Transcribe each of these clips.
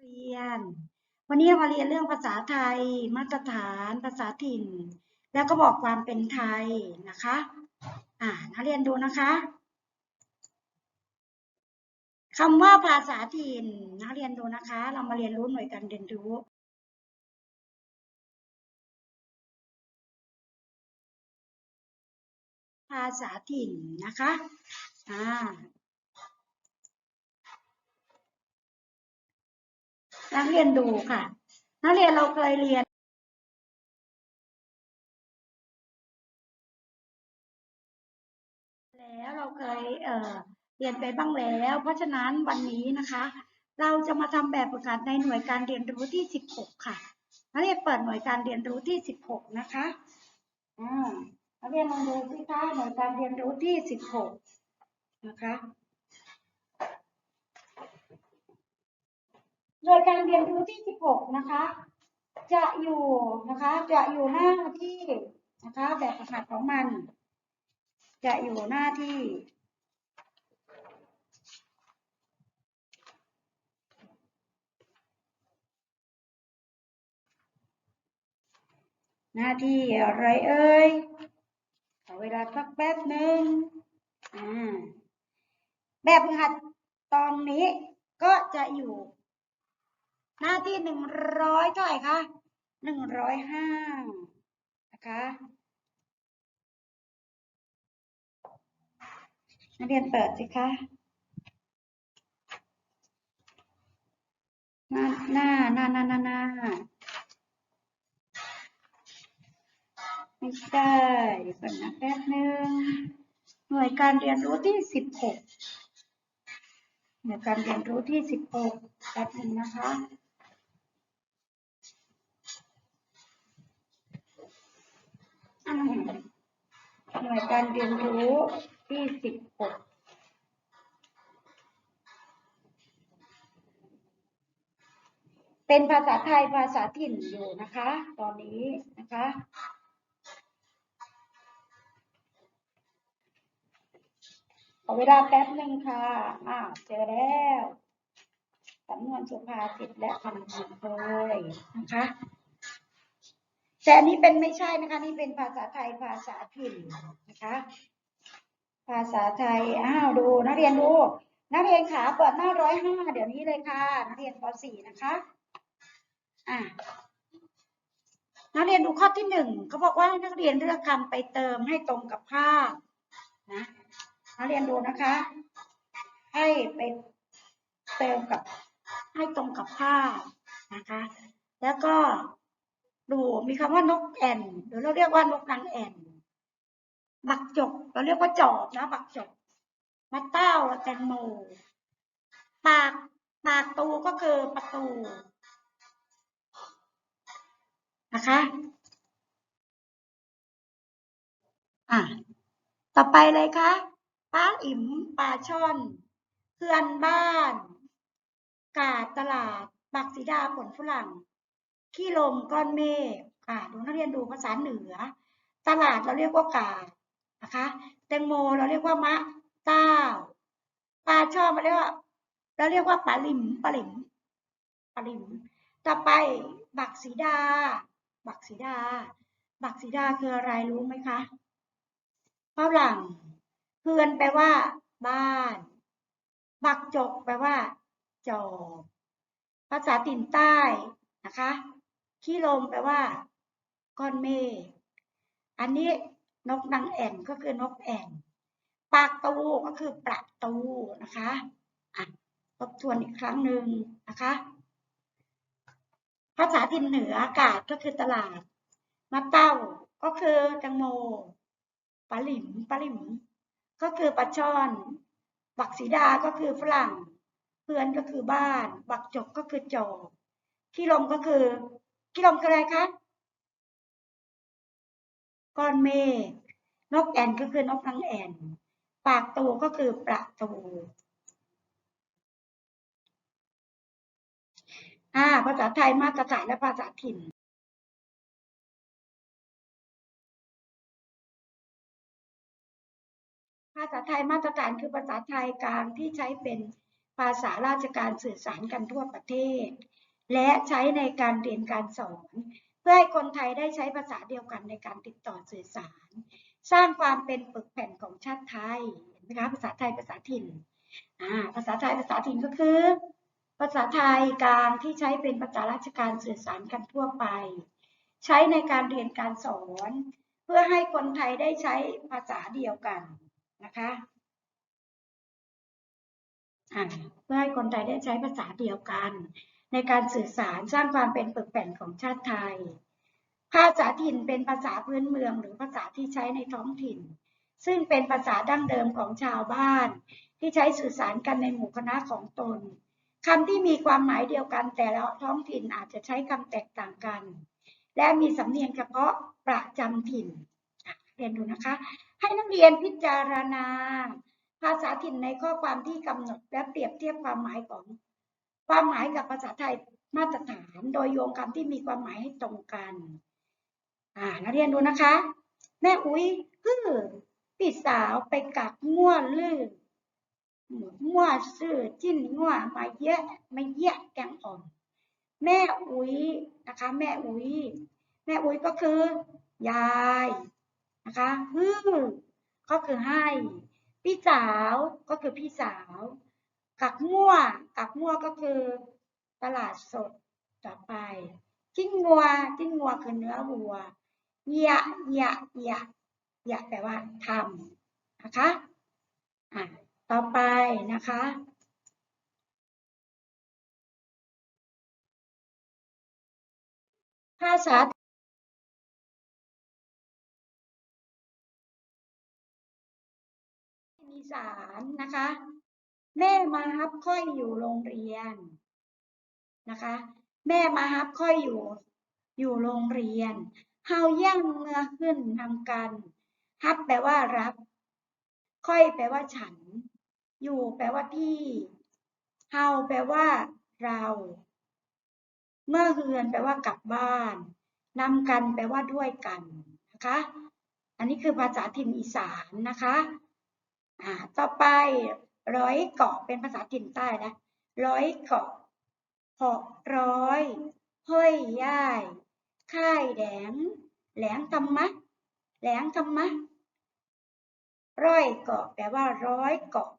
เรียน วันนี้เรามาเรียนเรื่องภาษาไทย มาตรฐาน ภาษาถิ่น แล้วก็บอกความเป็นไทยนะคะ อ่านักเรียนดูนะคะคำว่าภาษาถิ่นนักเรียนดูนะคะ เรามาเรียนรู้หน่วยการเรียนรู้ภาษาถิ่นนะคะ อ่า นักเรียนดูค่ะ นักเรียนเราเคยเรียนแล้วเราเคยเอ่อเรียนไปบ้างแล้ว เพราะฉะนั้นวันนี้นะคะ เราจะมาทำแบบฝึกหัดในหน่วยการเรียนรู้ที่ 16 ค่ะนักเรียนเปิดหน่วยการเรียนรู้ที่ 16 นะคะอ่านักเรียนลองดูสิคะหน่วยการเรียนรู้ที่ 16 นะคะ หน่วยการเรียนรู้ที่ 16 นะคะ จะอยู่นะคะจะอยู่หน้าที่นะคะแบบฝึกหัดของมัน จะอยู่หน้าที่หน้าที่อะไรเอ่ยขอเวลาสักแป๊บหนึ่งแบบฝึกหัดตอนนี้ก็จะอยู่ หน้าที่หนึ่งร้อยเท่าไหร่คะหนึ่งร้อยห้านะคะนักเรียนเปิดสิคะหน้าหน้าหน้าหน้าหน้าหน้าไม่ใช่เดี๋ยวก่อนะแป๊บหนึ่งหน่วยการเรียนรู้ที่สิบหกหน่วยการเรียนรู้ที่สิบหกแป๊บนึงนะคะ อืม หน่วยการเรียนรู้ที่สิบหกเป็นภาษาไทยภาษาถิ่นอยู่นะคะ ตอนนี้นะคะ ขอเวลาแป๊บหนึ่งค่ะอ่าเจอแล้วสำนวนสุภาษิตและคำพันเคยนะคะ แต่อันนี้เป็นไม่ใช่นะคะ นี่เป็นภาษาไทยภาษาถิ่นนะคะ ภาษาไทยอ้าวดูนักเรียนดู นักเรียนขาเปิดหน้าร้อยห้าเดี๋ยวนี้เลยค่ะ นักเรียนป .4 นะคะอะนักเรียนดูข้อที่หนึ่งเขาบอกว่าให้นักเรียนเลือกคำไปเติมให้ตรงกับภาพนะนักเรียนดูนะคะ ให้ไปเติมกับให้ตรงกับภาพนะคะ แล้วก็ ดูมีคำว่านกแอ่นหรือเราเรียกว่านกนางแอ่นบักจกเราเรียกว่าจอบนะ บักจกมะเต้าแตงโมปากปากตูก็คือประตูนะคะ อะ ต่อไปเลยคะปลาอิ๋มปลาช่อนเพื่อนบ้าน กาดตลาด บักสีดาผลฝรั่ง ขี้ลมก้อนเมฆอ่าดูนักเรียนดูภาษาเหนือ ตลาดเราเรียกว่ากาดนะคะแตงโมเราเรียกว่ามะเต้าปลาชอนเราเรียกว่าเราเรียกว่าปลาลิมปลาลิมปลาลิมต่อไปบักสีดา บักสีดา บักสีดาคืออะไรรู้ไหมคะฝรั่งเพื่อนแปลว่า บ้าน บักจกแปลว่าจอบภาษาถิ่นใต้นะคะ ขี้ลมแปลว่าก้อนเมฆอันนี้นกนางแอ่นก็คือนกแอ่นปากตูก็คือประตูนะคะอะทบทวนอีกครั้งหนึ่งนะคะ ภาษาถิ่นเหนืออากาศก็คือตลาดมะเต้าก็คือแตงโมปลาหลิมปลาหลิม ก็คือปลาช่อนบักสีดาก็คือฝรั่ง เพื่อนก็คือบ้าน บักจกก็คือจอบขี้ลมก็คือ ขี้ลมคืออะไรคะก้อนเมฆนกแอ่นก็คือนกนางแอ่น ปากตูก็คือประตูอ่าภาษาไทยมาตรฐานและภาษาถิ่นภาษาไทยมาตรฐานคือภาษาไทยกลางที่ใช้เป็นภาษาราชการสื่อสารกันทั่วประเทศ และใช้ในการเรียนการสอน เพื่อให้คนไทยได้ใช้ภาษาเดียวกันในการติดต่อสื่อสาร สร้างความเป็นปึกแผ่นของชาติไทยเห็นไหมคะภาษาไทยภาษาถิ่นภาษาไทยภาษาถิ่นก็คือ ภาษาไทยกลางที่ใช้เป็นภาษาราชการสื่อสารกันทั่วไป ใช้ในการเรียนการสอน เพื่อให้คนไทยได้ใช้ภาษาเดียวกันนะคะเพื่อให้คนไทยได้ใช้ภาษาเดียวกัน ในการสื่อสารสร้างความเป็นปึกแผ่นของชาติไทย ภาษาถิ่นเป็นภาษาพื้นเมืองหรือภาษาที่ใช้ในท้องถิ่น ซึ่งเป็นภาษาดั้งเดิมของชาวบ้าน ที่ใช้สื่อสารกันในหมู่คณะของตนคำที่มีความหมายเดียวกันแต่ละท้องถิ่นอาจจะใช้คำแตกต่างกัน และมีสำเนียงเฉพาะประจำถิ่นเรียนดูนะคะ ให้นักเรียนพิจารณา ภาษาถิ่นในข้อความที่กำหนดและเปรียบเทียบความหมายของ ความหมายกับภาษาไทยมาตรฐานโดยโยงคำที่มีความหมายให้ตรงกัน อ่านักเรียนดูนะคะ แม่อุ้ยคือพี่สาวไปกักง่วลือง่วซื้อจิ้นง่วมาเยอะมาเยอะแกงอ่อมแม่อุ้ยนะคะ แม่อุ้ยแม่อุ้ยก็คือยายนะคะฮือก็คือให้ พี่สาวก็คือพี่สาว กักมั่ว กักมั่วก็คือตลาดสดต่อไป จิ้นงัว จิ้นงัวคือเนื้อวัวเหยะเหยะเหยะเหยะแปลว่าทำนะคะอะต่อไปนะคะภาษาอีสานนะคะ แม่มาฮับค่อยอยู่โรงเรียนนะคะ แม่มาฮับค่อยอยู่อยู่โรงเรียนเฮาย่างเมื่อขึ้นทำกัน ฮับแปลว่ารับ ค่อยแปลว่าฉัน อยู่แปลว่าที่เฮาแปลว่าเรา เมื่อเฮือนแปลว่ากลับบ้านนำกันแปลว่าด้วยกันนะคะ อันนี้คือภาษาถิ่นอีสานนะคะ อ่า ต่อไป ร้อยเกาะเป็นภาษาถิ่นใต้นะร้อยเกาะหอกร้อยเฮ้ยย่าย ค่ายแหลงแหลงธรรมะ แหลงธรรมะ ร้อยเกาะแปลว่าร้อยเกาะ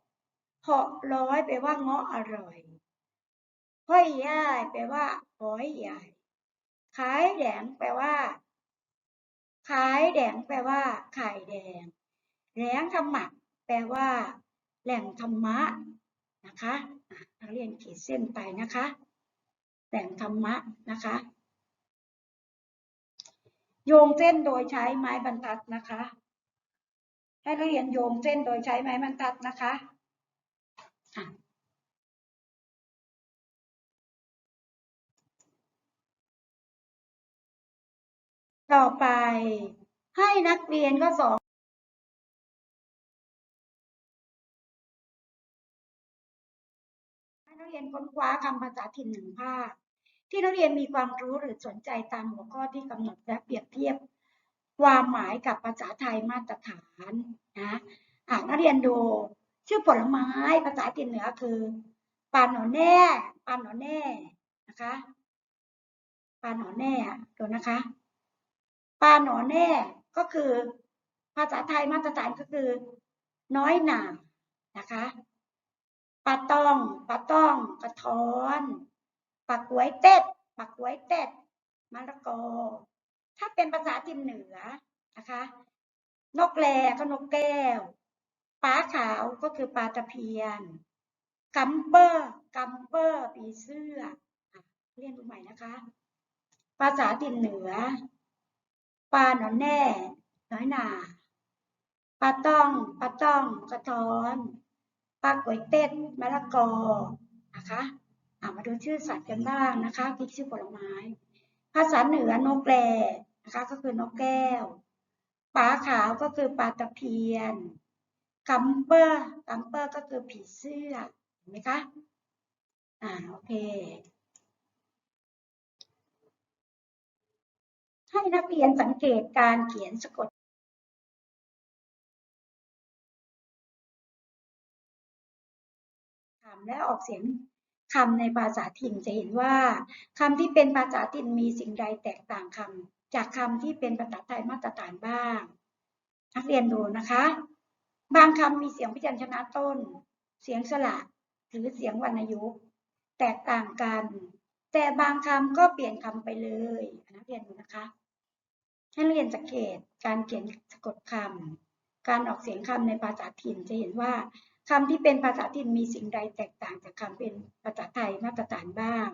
เหาะร้อยแปลว่าเงาะอร่อย ห้อยย่ายแปลว่าห้อยใหญ่ขายแดงแปลว่า ขายแดงแปลว่า ไข่แดงแหลงธรรมะแปลว่า แหล่งธรรมะนะคะนักเรียนขีดเส้นไปนะคะ แหล่งธรรมะนะคะ โยงเส้นโดยใช้ไม้บรรทัดนะคะ ให้นักเรียนโยงเส้นโดยใช้ไม้บรรทัดนะคะต่อไปให้นักเรียนก็สองให้นั รียนค้นคว้าคำภาษาถิ่นหนึ่งภาค ที่นักเรียนมีความรู้หรือสนใจตามหัวข้อที่กำหนดและเปรียบเทียบ ความหมายกับภาษาไทยมาตรฐานนะอ่านนักเรียนดูชื่อผลไม้ภาษาถิ่นเหนือคือปลาหนอแน่ปลาหนอแน่นะคะปลาหนอแน่ดูนะคะปลาหนอแน่ก็คือ ภาษาไทยมาตรฐานก็คือ น้อยหนานะคะ ปลาตองปลาต้อง กระท้อนปลากล้วยเต็ดปลากล้วยเต็ดมะละกอ ถ้าเป็นภาษาถิ่นเหนือนะคะ นกแรก็นกแก้วปลาขาวก็คือปลาตะเพียนกัมเปอร์กัมเปอร์ปีเสื้อเรียนดูใหม่นะคะ ภาษาถิ่นเหนือปลาหนอนแน่น้อยหนาปลาต้องปลาต้องกระท้อน ปลากล้วยเต็ดมะละกอนะคะอ่ามาดูชื่อสัตว์กันบ้างนะคะที่ชื่อผลไม้ ภาษาเหนือนกแรนะคะก็คือนกแก้วปลาขาวก็คือปลาตะเพียนกัมเปอร์กัมเปอร์ก็คือผีเสื้อเห็นไหมคะอ่าโอเค ให้นักเรียนสังเกตการเขียนสะกด คำและออกเสียงคำในภาษาถิ่นจะเห็นว่าคำที่เป็นภาษาถิ่นมีสิ่งใดแตกต่างคำจากคำที่เป็นภาษาไทยมาตรฐานบ้าง นักเรียนดูนะคะ บางคำมีเสียงพยัญชนะต้น เสียงสระหรือเสียงวรรณยุกต์แตกต่างกัน แต่บางคำก็เปลี่ยนคำไปเลยนักเรียนดูนะคะให้นักเรียนสังเกตการเขียนสะกดคำการออกเสียงคำในภาษาถิ่นจะเห็นว่า คำที่เป็นภาษาถิ่นมีสิ่งใดแตกต่างจากคำเป็นภาษาไทยมาตรฐานบ้าง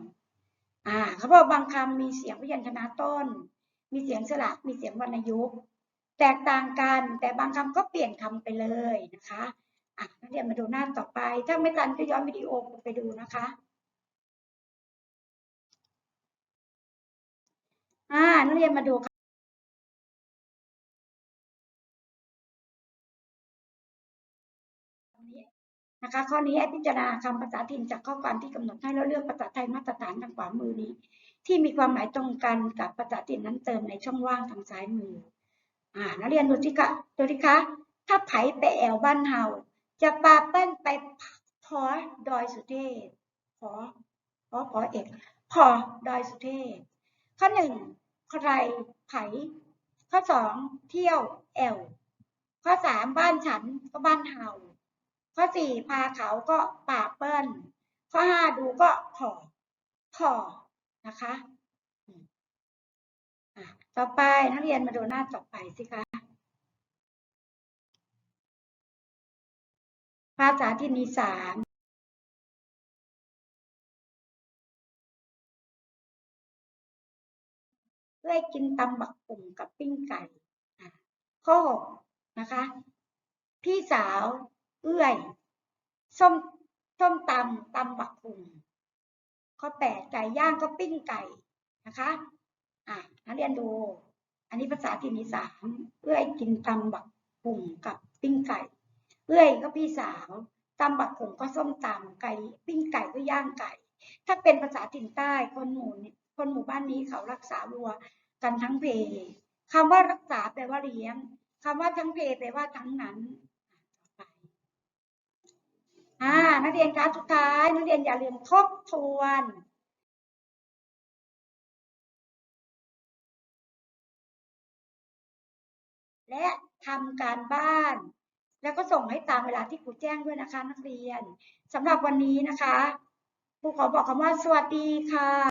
อ่าเขาบอกบางคำมีเสียงพยัญชนะต้น มีเสียงสระมีเสียงวรรณยุกต์แตกต่างกัน แต่บางคำก็เปลี่ยนคำไปเลยนะคะอะนักเรียนมาดูหน้าต่อไป ถ้าไม่ทันก็ย้อนวิดีโอไปดูนะคะอ่านักเรียนมาดู นะคะ ข้อนี้ให้พิจารณาคำภาษาถิ่นจากข้อความที่กำหนดให้แล้วเลือกภาษาไทยมาตรฐานทางขวามือนี้ ที่มีความหมายตรงกันกับภาษาถิ่นนั้นเติมในช่องว่างทางซ้ายมืออ่านักเรียนดูสิคะดูสิคะถ้าไผไปแอวบ้านเฮาจะปาเปิ้นไปพอดอยสุเทพพอพอพอเอกพอดอยสุเทพข้อหนึ่งใครไผข้อสองเที่ยวแอวข้อสามบ้านฉันก็บ้านเฮา ข้อสี่พาเขาก็ป่าเปิ้ล ข้อห้าดูก็พอพอนะคะต่อไปนักเรียนมาดูหน้าต่อไปสิคะ ภาษาที่มีสามเพื่กินตำบักปุ่งกับปิ้งไก่ข้อหกนะคะ พี่สาว เอื้อยส้มส้มตำตำบักหุ่งข้อแปดไก่ย่างก็ปิ้งไก่นะคะอะนักเรียนดู อันนี้ภาษาที่มีสามเอื้อยกินตำบักหุ่งกับปิ้งไก่เอื้อยก็พี่สาวตำบักหุ่งก็ส้มตำไก่ ปิ้งไก่ก็ย่างไก่ ถ้าเป็นภาษาถิ่นใต้คนหมู่นี้คนหมู่บ้านนี้เขารักษาวัวกันทั้งเพคำว่ารักษาแปลว่าเลี้ยงคำว่าทั้งเพแปลว่าทั้งนั้น อ่านักเรียนคะสุดท้ายนักเรียนอย่าลืมทบทวนและทำการบ้าน แล้วก็ส่งให้ตามเวลาที่ครูแจ้งด้วยนะคะ นักเรียนสำหรับวันนี้นะคะครูขอบอกคำว่าสวัสดีค่ะ